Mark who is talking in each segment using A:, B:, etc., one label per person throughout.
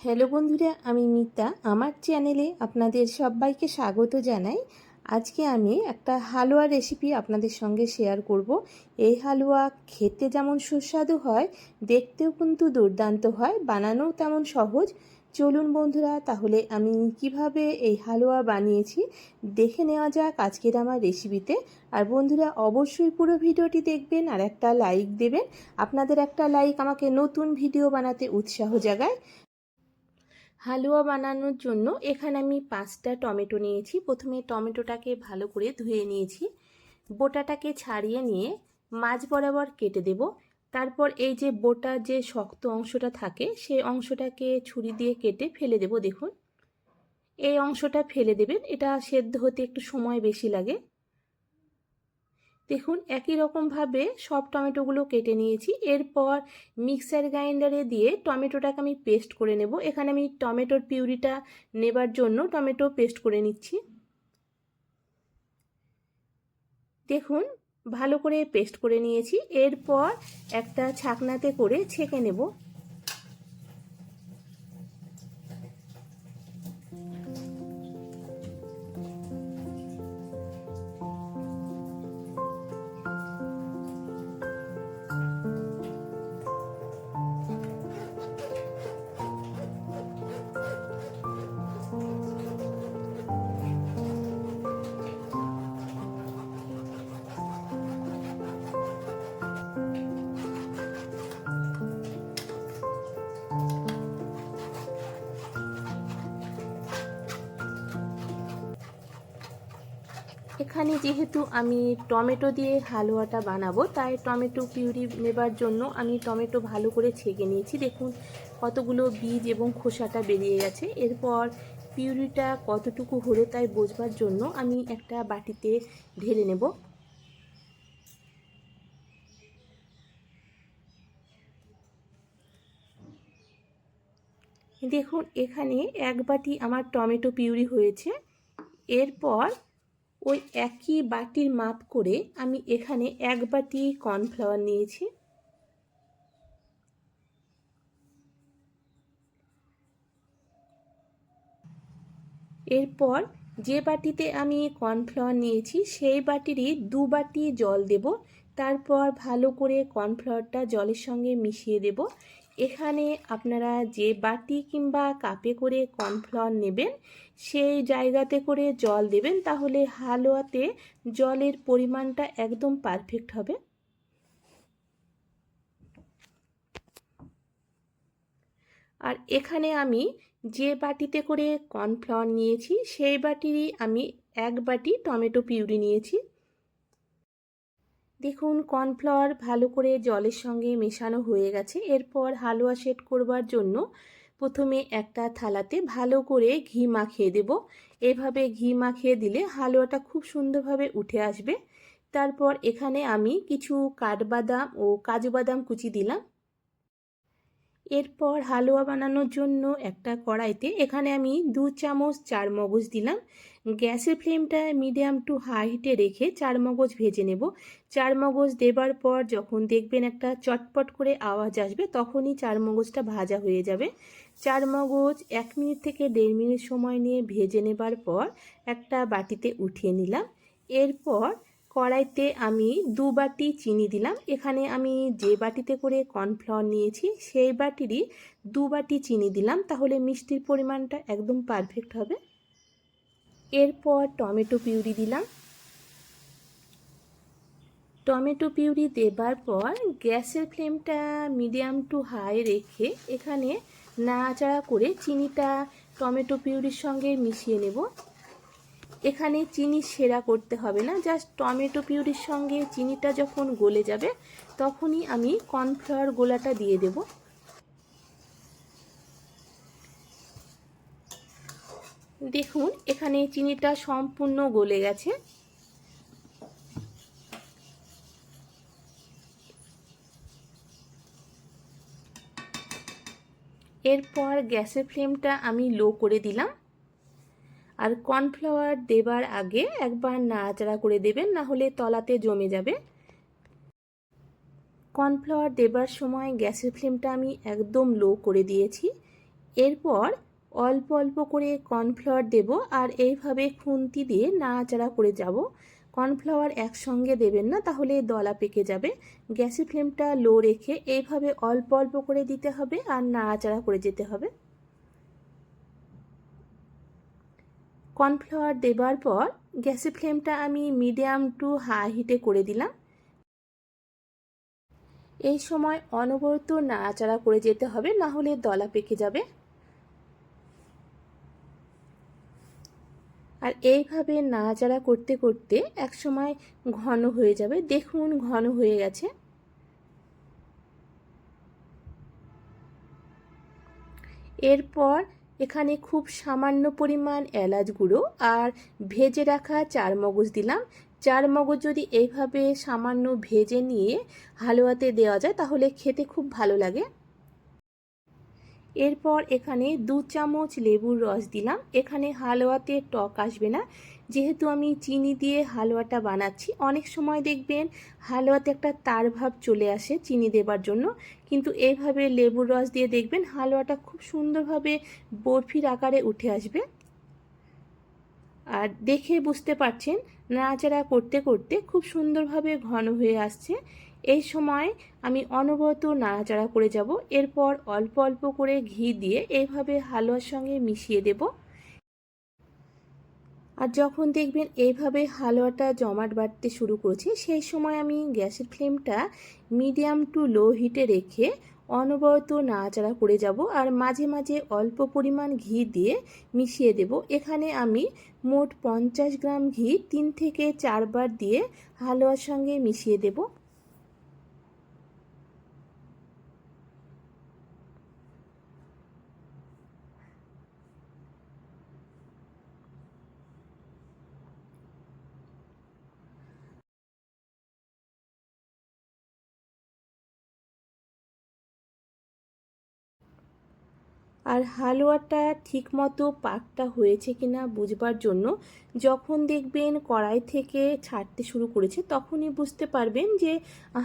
A: Hello বন্ধুরা, আমি মিতা। আমার চ্যানেলে আপনাদের সবাইকে স্বাগত জানাই। আজকে আমি একটা হালুয়া রেসিপি আপনাদের সঙ্গে শেয়ার করব। এই হালুয়া খেতে যেমন সুস্বাদু হয়, দেখতেও কিন্তু দুর্দান্ত হয়, বানানোও তেমন সহজ। চলুন বন্ধুরা, তাহলে আমি কীভাবে এই হালুয়া বানিয়েছি, দেখে নেওয়া যাক আজকের আমার রেসিপিতে আর বন্ধুরা, অবশ্যই পুরো ভিডিওটি দেখবেন আর একটা লাইক দেবেন। আপনাদের একটা লাইক আমাকে নতুন ভিডিও বানাতে উৎসাহ জাগায়। হালুয়া বানানোর জন্য এখানে আমি পাঁচটা টমেটো নিয়েছি। প্রথমে টমেটোটাকে ভালো করে ধুয়ে নিয়েছি। বোটাটাকে ছাড়িয়ে নিয়ে মাছ বরাবর কেটে দেব। তারপর এই যে বোটার যে শক্ত অংশটা থাকে সেই অংশটাকে ছুরি দিয়ে কেটে ফেলে দেব, দেখুন। এই অংশটা ফেলে দেবেন। এটা সেদ্ধ হতে একটু সময় বেশি লাগে। দেখুন, একই রকমভাবে সব টমেটোগুলো কেটে নিয়েছি। এরপর মিক্সার গ্রাইন্ডারে দিয়ে টমেটোটাকে আমি পেস্ট করে নেব। এখানে আমি টমেটোর পিউরিটা নেবার জন্য টমেটো পেস্ট করে নিচ্ছি। দেখুন, ভালো করে পেস্ট করে নিয়েছি। এরপর একটা ছাকনাতে করে ছেঁকে নেব। এখানে যেহেতু আমি টমেটো দিয়ে হালুয়াটা বানাবো, তাই টমেটো পিউরি নেবার জন্য আমি টমেটো ভালো করে ছেঁকে নিয়েছি। দেখুন কতগুলো বীজ এবং খোসাটা বেরিয়ে গেছে। এরপর পিউরিটা কতটুকু হলো তাই বোঝবার জন্য আমি একটা বাটিতে ঢেলে নেব। দেখুন এখানে এক বাটি আমার টমেটো পিউরি হয়েছে। এরপর ওই একই বাটির মাপ করে আমি এখানে এক বাটি কর্নফ্লাওয়ার নিয়েছি। এরপর যে বাটিতে আমি কর্নফ্লাওয়ার নিয়েছি, সেই বাটিরই দু বাটি জল দেব। তারপর ভালো করে কর্নফ্লাওয়ারটা জলের সঙ্গে মিশিয়ে দেব। এখানে আপনারা যে বাটি কিংবা কাপে করে কর্নফ্লাওয়ার নেবেন, সেই জায়গাতে করে জল দেবেন, তাহলে হালুয়াতে জলের পরিমাণটা একদম পারফেক্ট হবে। আর এখানে আমি যে বাটিতে করে কর্নফ্লাওয়ার নিয়েছি, সেই বাটিরই আমি এক বাটি টমেটো পিউরি নিয়েছি। দেখুন, কর্নফ্লাওয়ার ভালো করে জলের সঙ্গে মেশানো হয়ে গেছে। এরপর হালুয়া সেট করবার জন্য প্রথমে একটা থালাতে ভালো করে ঘি মাখিয়ে দেব। এভাবে ঘি মাখিয়ে দিলে হালুয়াটা খুব সুন্দরভাবে উঠে আসবে। তারপর এখানে আমি কিছু কাঠবাদাম ও কাজু বাদাম কুচি দিলাম। এরপর হালুয়া বানানোর জন্য একটা কড়াইতে এখানে আমি দু চামচ চার মগজ দিলাম। গ্যাসের ফ্লেমটা মিডিয়াম টু হাই হিটে রেখে চার মগজ ভেজে নেব। চার মগজ দেবার পর যখন দেখবেন একটা চটপট করে আওয়াজ আসবে, তখনই চার মগজটা ভাজা হয়ে যাবে। চার মগজ এক মিনিট থেকে দেড় মিনিট সময় নিয়ে ভেজে নেবার পর একটা বাটিতে উঠিয়ে নিলাম। এরপর কড়াইতে আমি দু বাটি চিনি দিলাম। এখানে আমি যে বাটিতে করে কর্নফ্লাওয়ার নিয়েছি, সেই বাটিরই দু বাটি চিনি দিলাম। তাহলে মিষ্টির পরিমাণটা একদম পারফেক্ট হবে। এরপর টমেটো পিউরি দিলাম। টমেটো পিউরি দেবার পর গ্যাসের ফ্লেমটা মিডিয়াম টু হাই রেখে এখানে নাড়াচাড়া করে চিনিটা টমেটো পিউরির সঙ্গে মিশিয়ে নেব। এখানে চিনি সেরা করতে হবে না। জাস্ট টমেটো পিউরির সঙ্গে চিনিটা যখন গলে যাবে, তখনই আমি কর্নফ্লাওয়ার গোলাটা দিয়ে দেব। দেখুন, এখানে চিনিটা সম্পূর্ণ গলে গেছে। এরপর গ্যাসের ফ্লেমটা আমি লো করে দিলাম। আর কর্নফ্লাওয়ার দেবার আগে একবার নাড়াচাড়া করে দেবেন, না হলে তলাতে জমে যাবে। কর্নফ্লাওয়ার দেবার সময় গ্যাসের ফ্লেমটা আমি একদম লো করে দিয়েছি। এরপর অল্প অল্প করে কর্নফ্লাওয়ার দেব আর এইভাবে খুন্তি দিয়ে নাড়াচাড়া করে যাব। কর্নফ্লাওয়ার একসঙ্গে দেবেন না, তাহলে দলা পেকে যাবে। গ্যাসের ফ্লেমটা লো রেখে এইভাবে অল্প অল্প করে দিতে হবে আর নাড়াচাড়া করে যেতে হবে। কর্নফ্লাওয়ার দেবার পর গ্যাসের ফ্লেমটা আমি মিডিয়াম টু হাই হিটে করে দিলাম। এই সময় অনবরত নাড়াচাড়া করে যেতে হবে, না হলে দলা পেকে যাবে। আর এইভাবে নাড়াচাড়া করতে করতে একসময় ঘন হয়ে যাবে। দেখুন, ঘন হয়ে গেছে। এরপর এখানে খুব সামান্য পরিমাণ এলাচ গুঁড়ো আর ভেজে রাখা চার মগজ দিলাম। চার মগজ যদি এইভাবে সামান্য ভেজে নিয়ে হালুয়াতে দেওয়া যায় তাহলে খেতে খুব ভালো লাগে। এরপর এখানে দু চামচ লেবুর রস দিলাম। এখানে হালুয়াতে টক আসবে না। যেহেতু আমি চিনি দিয়ে হালুয়াটা বানাচ্ছি, অনেক সময় দেখবেন হালুয়াতে একটা তার ভাব চলে আসে চিনি দেবার জন্য। কিন্তু এইভাবে লেবুর রস দিয়ে দেখবেন হালুয়াটা খুব সুন্দরভাবে বরফির আকারে উঠে আসবে। আর দেখে বুঝতে পারছেন, নাড়াচাড়া করতে করতে খুব সুন্দরভাবে ঘন হয়ে আসছে। এই সময় আমি অনবরত নাড়াচাড়া করে যাব। এরপর অল্প অল্প করে ঘি দিয়ে এইভাবে হালুয়ার সঙ্গে মিশিয়ে দেব। আর যখন দেখবেন এইভাবে হালুয়াটা জমাট বাড়তে শুরু করেছে, সেই সময় আমি গ্যাসের ফ্লেমটা মিডিয়াম টু লো হিটে রেখে অনবরত নাড়াচাড়া করে যাব আর মাঝে মাঝে অল্প পরিমাণ ঘি দিয়ে মিশিয়ে দেব। এখানে আমি মোট পঞ্চাশ গ্রাম ঘি তিন থেকে চারবার দিয়ে হালুয়ার সঙ্গে মিশিয়ে দেবো। আর হালুয়াটা ঠিকমতো পাকটা হয়েছে কিনা বুঝবার জন্য যখন দেখবেন কড়াই থেকে ছাড়তে শুরু করেছে, তখনই বুঝতে পারবেন যে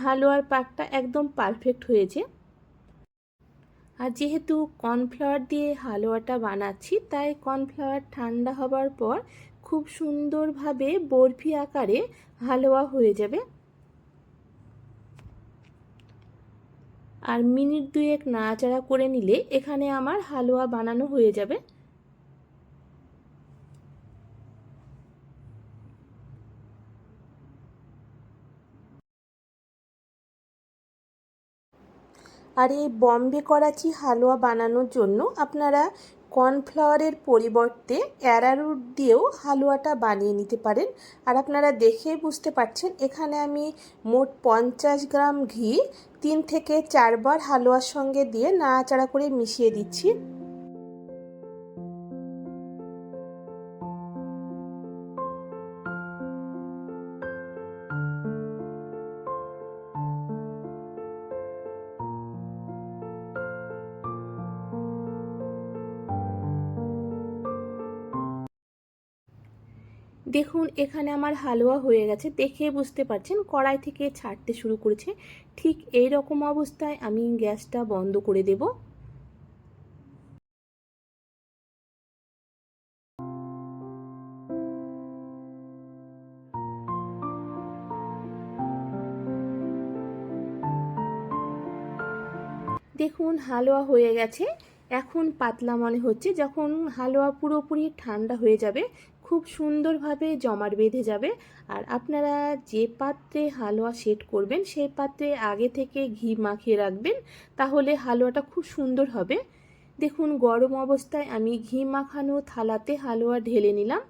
A: হালুয়ার পাকটা একদম পারফেক্ট হয়েছে। আর যেহেতু কর্নফ্লাওয়ার দিয়ে হালুয়াটা বানাচ্ছি, তাই কর্নফ্লাওয়ার ঠান্ডা হবার পর খুব সুন্দরভাবে বরফি আকারে হালুয়া হয়ে যাবে। আর মিনিট দুয়েক নাড়াচাড়া করে নিলে এখানে আমার হালুয়া বানানো হয়ে যাবে। আর এই বম্বে করাচি হালুয়া বানানোর জন্য আপনারা কর্নফ্লাওয়ারের পরিবর্তে অ্যারারুট দিয়েও হালুয়াটা বানিয়ে নিতে পারেন। আর আপনারা দেখে বুঝতে পারছেন, এখানে আমি মোট পঞ্চাশ গ্রাম ঘি তিন থেকে চারবার হালুয়ার সঙ্গে দিয়ে নাড়াচাড়া করে মিশিয়ে দিচ্ছি। দেখুন, এখানে আমার হালুয়া হয়ে গেছে। দেখে বুঝতে পারছেন, কড়াই থেকে ছাড়তে শুরু করেছে। ঠিক এই রকম অবস্থায় আমি গ্যাসটা বন্ধ করে দেব। দেখুন, হালুয়া হয়ে গেছে। এখন পাতলা মনে হচ্ছে, যখন হালুয়া পুরোপুরি ঠান্ডা হয়ে যাবে খুব সুন্দরভাবে জমাট বেঁধে যাবে। আর আপনারা যে পাত্রে হালুয়া সেট করবেন, সেই পাত্রে আগে থেকে ঘি মাখিয়ে রাখবেন, তাহলে হালুয়াটা খুব সুন্দর হবে। দেখুন, গরম অবস্থায় আমি ঘি মাখানো থালাতে হালুয়া ঢেলে নিলাম।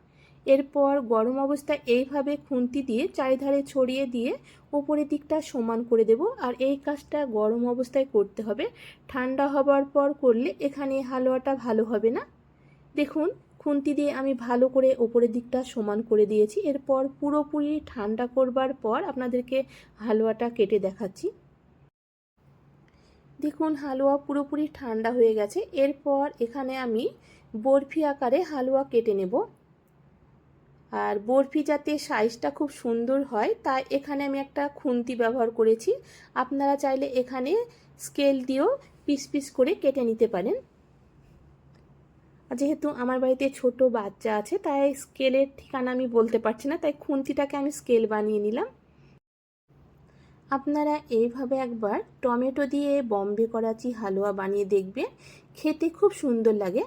A: এরপর গরম অবস্থায় এইভাবে খুন্তি দিয়ে চারিধারে ছড়িয়ে দিয়ে ওপরের দিকটা সমান করে দেব। আর এই কাজটা গরম অবস্থায় করতে হবে। ঠান্ডা হবার পর করলে এখানে হালুয়াটা ভালো হবে না। দেখুন, খুন্তি দিয়ে আমি ভালো করে ওপরের দিকটা সমান করে দিয়েছি। এরপর পুরোপুরি ঠান্ডা করবার পর আপনাদেরকে হালুয়াটা কেটে দেখাচ্ছি। দেখুন, হালুয়া পুরোপুরি ঠান্ডা হয়ে গেছে। এরপর এখানে আমি বরফি আকারে হালুয়া কেটে নেব। আর বরফি যাতে সাইজটা খুব সুন্দর হয়, তাই এখানে আমি একটা খুন্তি ব্যবহার করেছি। আপনারা চাইলে এখানে স্কেল দিয়েও পিস পিস করে কেটে নিতে পারেন। যেহেতু আমার বাড়িতে ছোট বাচ্চা আছে, তাই স্কেলের ঠিকানা আমি বলতে পারছি না, তাই খুন্তিটাকে আমি স্কেল বানিয়ে নিলাম। আপনারা এইভাবে একবার টমেটো দিয়ে বম্বে করাচি হালুয়া বানিয়ে দেখবেন, খেতে খুব সুন্দর লাগে।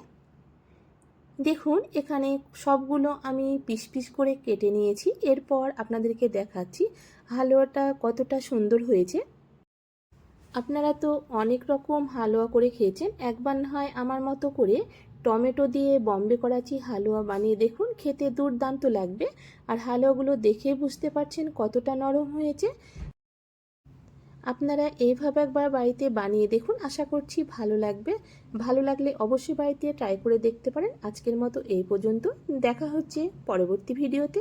A: দেখুন, এখানে সবগুলো আমি পিস পিস করে কেটে নিয়েছি, এরপর আপনাদেরকে দেখাচ্ছি হালুয়াটা কতটা সুন্দর হয়েছে। আপনারা তো অনেক রকম হালুয়া করে খেয়েছেন, একবার না হয় আমার মতো করে টমেটো দিয়ে বম্বে করাচি হালুয়া বানিয়ে দেখুন, খেতে দুর্দান্ত লাগবে। আর হালুয়াগুলো দেখে বুঝতে পারছেন কতটা নরম হয়েছে। আপনারা এইভাবে একবার বাড়িতে বানিয়ে দেখুন, আশা করছি ভালো লাগবে। ভালো লাগলে অবশ্যই বাড়িতে ট্রাই করে দেখতে পারেন। আজকের মতো এই পর্যন্ত। দেখা হচ্ছে পরবর্তী ভিডিওতে।